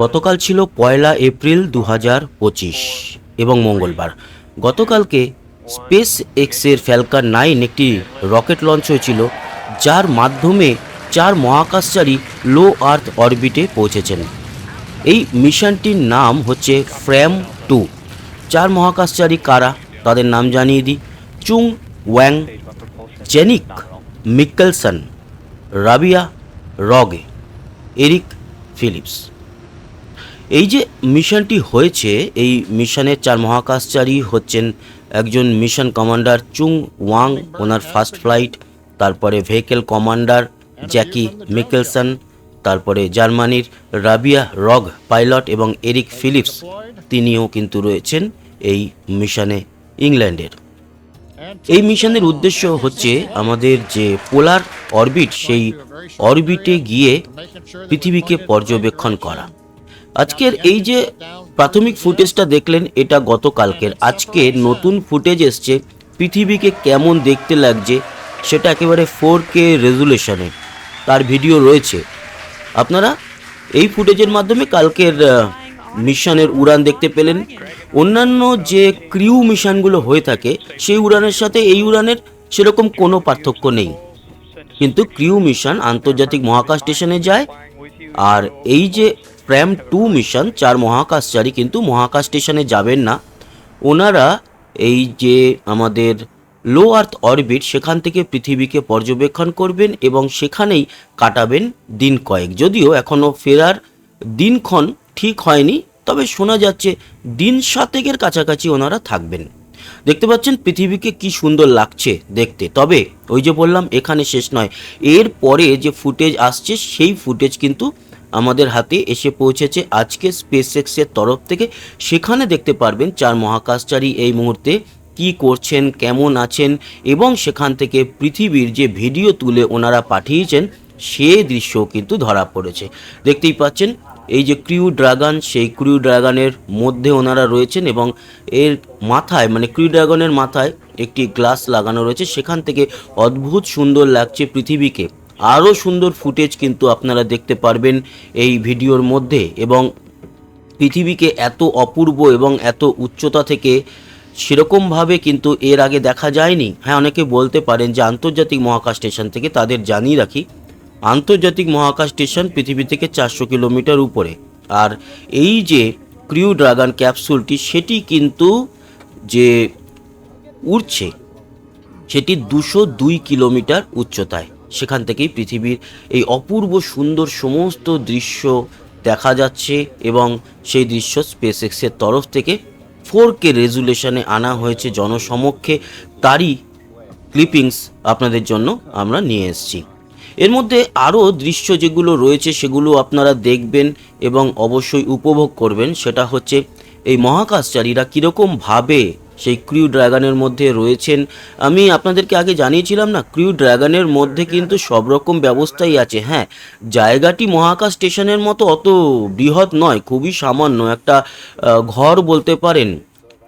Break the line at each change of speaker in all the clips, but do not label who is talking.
গতকাল ছিল পয়লা এপ্রিল দু হাজার পঁচিশ এবং মঙ্গলবার। গতকালকে স্পেস এক্সের ফ্যালকার নাইন একটি রকেট লঞ্চ হয়েছিল, যার মাধ্যমে চার মহাকাশচারী লো আর্থ অরবিটে পৌঁছেছেন। এই মিশনটির নাম হচ্ছে ফ্র্যাম টু। চার মহাকাশচারী কারা, তাদের নাম জানিয়ে দিই। Chun Wang Jannicke Mikkelsen Rabea Rogge, Eric Philips. এই যে মিশনটি হয়েছে, এই মিশনের চার মহাকাশচারী হচ্ছেন একজন মিশন কমান্ডার চুং ওয়াং, ওনার ফার্স্ট ফ্লাইট, তারপরে ভেহিকেল কমান্ডার জ্যাকি মিকেলসন, তারপরে জার্মানির রাবিয়া রগ পাইলট এবং এরিক ফিলিপস, তিনিও কিন্তু রয়েছেন এই মিশনে ইংল্যান্ডের। এই মিশনের উদ্দেশ্য হচ্ছে আমাদের যে পোলার অরবিট, সেই অরবিটে গিয়ে পৃথিবীকে পর্যবেক্ষণ করা। আজকের এই যে প্রাথমিক ফুটেজটা দেখলেন, এটা গতকালকের। আজকে নতুন ফুটেজ এসছে, পৃথিবীকে কেমন দেখতে লাগছে, সেটা একেবারে ফোর কে রেজুলেশনে তার ভিডিও রয়েছে। আপনারা এই ফুটেজের মাধ্যমে কালকের মিশনের উড়ান দেখতে পেলেন। অন্যান্য যে ক্রিউ মিশনগুলো হয়ে থাকে, সেই উড়ানের সাথে এই উড়ানের সেরকম কোনো পার্থক্য নেই। কিন্তু ক্রিউ মিশন আন্তর্জাতিক মহাকাশ স্টেশনে যায়, আর এই যে প্র্যাম টু মিশন, চার মহাকাশচারী কিন্তু মহাকাশ স্টেশনে যাবেন না। ওনারা এই যে আমাদের লো আর্থ অরবিট, সেখান থেকে পৃথিবীকে পর্যবেক্ষণ করবেন এবং সেখানেই কাটাবেন দিন কয়েক। যদিও এখনও ফেরার দিনক্ষণ ঠিক হয়নি তবে শোনা যাচ্ছে দিন সাতেকের কাছাকাছি ওনারা থাকবেন। দেখতে পাচ্ছেন পৃথিবীকে কি সুন্দর লাগছে দেখতে। তবে ওই যে বললাম, এখানে শেষ নয়। এর পরে যে ফুটেজ আসছে, সেই ফুটেজ কিন্তু আমাদের হাতে এসে পৌঁছেছে আজকে স্পেস এক্সের তরফ থেকে। সেখানে দেখতে পারবেন চার মহাকাশচারী এই মুহূর্তে কি করছেন, কেমন আছেন, এবং সেখান থেকে পৃথিবীর যে ভিডিও তুলে ওনারা পাঠিয়েছেন, সে দৃশ্য কিন্তু ধরা পড়েছে। দেখতেই পাচ্ছেন এই যে ক্রিউ ড্রাগন, সেই ক্রিউ ড্রাগনের মধ্যে ওনারা রয়েছেন এবং এর মাথায় মানে ক্রিউ ড্রাগনের মাথায় একটি গ্লাস লাগানো রয়েছে। সেখান থেকে অদ্ভুত সুন্দর লাগছে পৃথিবীকে। আরও সুন্দর ফুটেজ কিন্তু আপনারা দেখতে পারবেন এই ভিডিওর মধ্যে এবং পৃথিবীকে এত অপূর্ব এবং এত উচ্চতা থেকে সেরকমভাবে কিন্তু এর আগে দেখা যায়নি। হ্যাঁ অনেকে বলতে পারেন যে আন্তর্জাতিক মহাকাশ স্টেশন থেকে তাদের জানিয়ে রাখি আন্তর্জাতিক মহাকাশ স্টেশন পৃথিবী থেকে চারশো কিলোমিটার উপরে। আর এই যে ক্রিউ ড্রাগন ক্যাপসুলটি, সেটি কিন্তু যে উড়ছে, সেটি দুশো দুই কিলোমিটার উচ্চতায়। সেখান থেকেই পৃথিবীর এই অপূর্ব সুন্দর সমস্ত দৃশ্য দেখা যাচ্ছে এবং সেই দৃশ্য স্পেস এক্সের তরফ থেকে ফোর কে রেজুলেশনে আনা হয়েছে জনসমক্ষে। তারই ক্লিপিংস আপনাদের জন্য আমরা নিয়ে এসেছি। এর মধ্যে আরও দৃশ্য যেগুলো রয়েছে সেগুলো আপনারা দেখবেন এবং অবশ্যই উপভোগ করবেন। সেটা হচ্ছে এই মহাকাশচারীরা কীরকমভাবে সেই ক্রিউ ড্রাগনের মধ্যে রয়েছেন। আমি আপনাদেরকে আগে জানিয়েছিলাম না, ক্রিউ ড্রাগনের মধ্যে কিন্তু সব রকম ব্যবস্থাই আছে। হ্যাঁ জায়গাটি মহাকাশ স্টেশনের মতো অত বৃহৎ নয়, খুবই সামান্য একটা ঘর বলতে পারেন।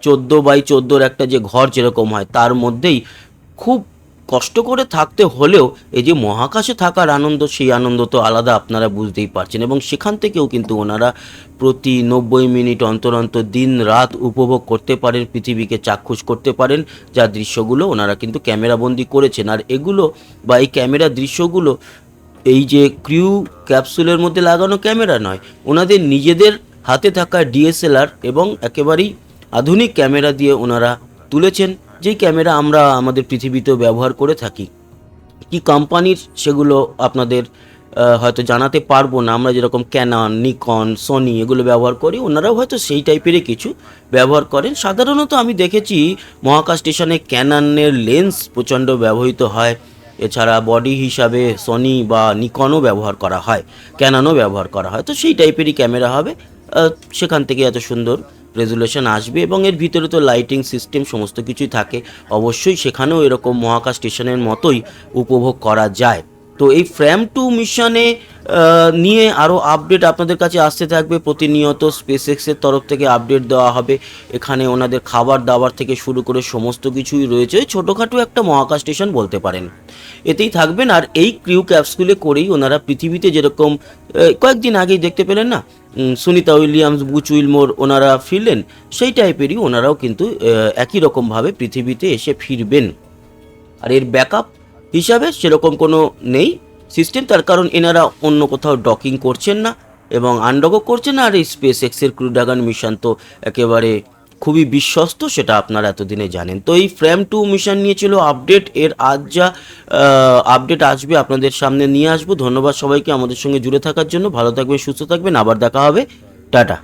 চোদ্দ বাই চোদ্দোর একটা যে ঘর যেরকম হয়, তার মধ্যেই খুব কষ্ট করে থাকতে হলেও এই যে মহাকাশে থাকার আনন্দ, সেই আনন্দ তো আলাদা, আপনারা বুঝতেই পারছেন। এবং সেখান থেকেও কিন্তু ওনারা প্রতি নব্বই মিনিট অন্তর অন্তর দিন রাত উপভোগ করতে পারেন, পৃথিবীকে চাক্ষুষ করতে পারেন। যা দৃশ্যগুলো ওনারা কিন্তু ক্যামেরাবন্দি করেছেন। আর এগুলো বা এই ক্যামেরা দৃশ্যগুলো, এই যে ক্রিউ ক্যাপসুলের মধ্যে লাগানো ক্যামেরা নয়, ওনাদের নিজেদের হাতে থাকা ডিএসএলআর এবং একেবারেই আধুনিক ক্যামেরা দিয়ে ওনারা তুলেছেন। যেই ক্যামেরা আমরা আমাদের পৃথিবীতেও ব্যবহার করে থাকি, কি কোম্পানির সেগুলো আপনাদের হয়তো জানাতে পারব না। আমরা যেরকম ক্যানন নিকন সনি এগুলো ব্যবহার করি, ওনারাও হয়তো সেই টাইপেরই কিছু ব্যবহার করেন। সাধারণত আমি দেখেছি মহাকাশ স্টেশনে ক্যাননের লেন্স প্রচণ্ড ব্যবহৃত হয়। এছাড়া বডি হিসাবে সনি বা নিকনও ব্যবহার করা হয় ক্যাননও ব্যবহার করা হয়। তো সেই টাইপেরই ক্যামেরা হবে সেখান থেকে এত সুন্দর রেজুলেশন আসবে এবং এর ভিতরে তো লাইটিং সিস্টেম সমস্ত কিছুই থাকে। অবশ্যই সেখানেও এরকম মহাকাশ স্টেশনের মতোই উপভোগ করা যায়। তো এই ফ্র্যাম টু মিশনে নিয়ে আরও আপডেট আপনাদের কাছে আসতে থাকবে। প্রতিনিয়ত স্পেস এক্সের তরফ থেকে আপডেট দেওয়া হবে। এখানে ওনাদের খাবার দাবার থেকে শুরু করে সমস্ত কিছুই রয়েছে। ছোটোখাটো একটা মহাকাশ স্টেশন বলতে পারেন। এতেই থাকবেন। আর এই ক্রিউ ক্যাপসুলে করেই ওনারা পৃথিবীতে যেরকম কয়েকদিন আগেই দেখতে পেলেন না? সুনিতা উইলিয়ামস, বুচ উইলমোর ওনারা ফিরলেন, সেই টাইপেরই ওনারাও কিন্তু একই রকমভাবে পৃথিবীতে এসে ফিরবেন। আর এর ব্যাকআপ হিসাবে সেরকম কোনো নেই। সিস্টেম তার কারণ এনারা অন্য কোথাও ডকিং করছেন না এবং আনডকও করছেন না। আর এই স্পেস এক্সের ক্রুডাগান মিশন তো একেবারে খুবই বিশ্বস্ত, সেটা আপনারা এতদিনে জানেন। তো এই ফ্রেম টু মিশন নিয়ে ছিল আপডেট, এর আজ যা আপডেট আসবে আপনাদের সামনে নিয়ে আসব। ধন্যবাদ সবাইকে আমাদের সঙ্গে জুড়ে থাকার জন্য। ভালো থাকবেন, সুস্থ থাকবেন। আবার দেখা হবে। টাটা।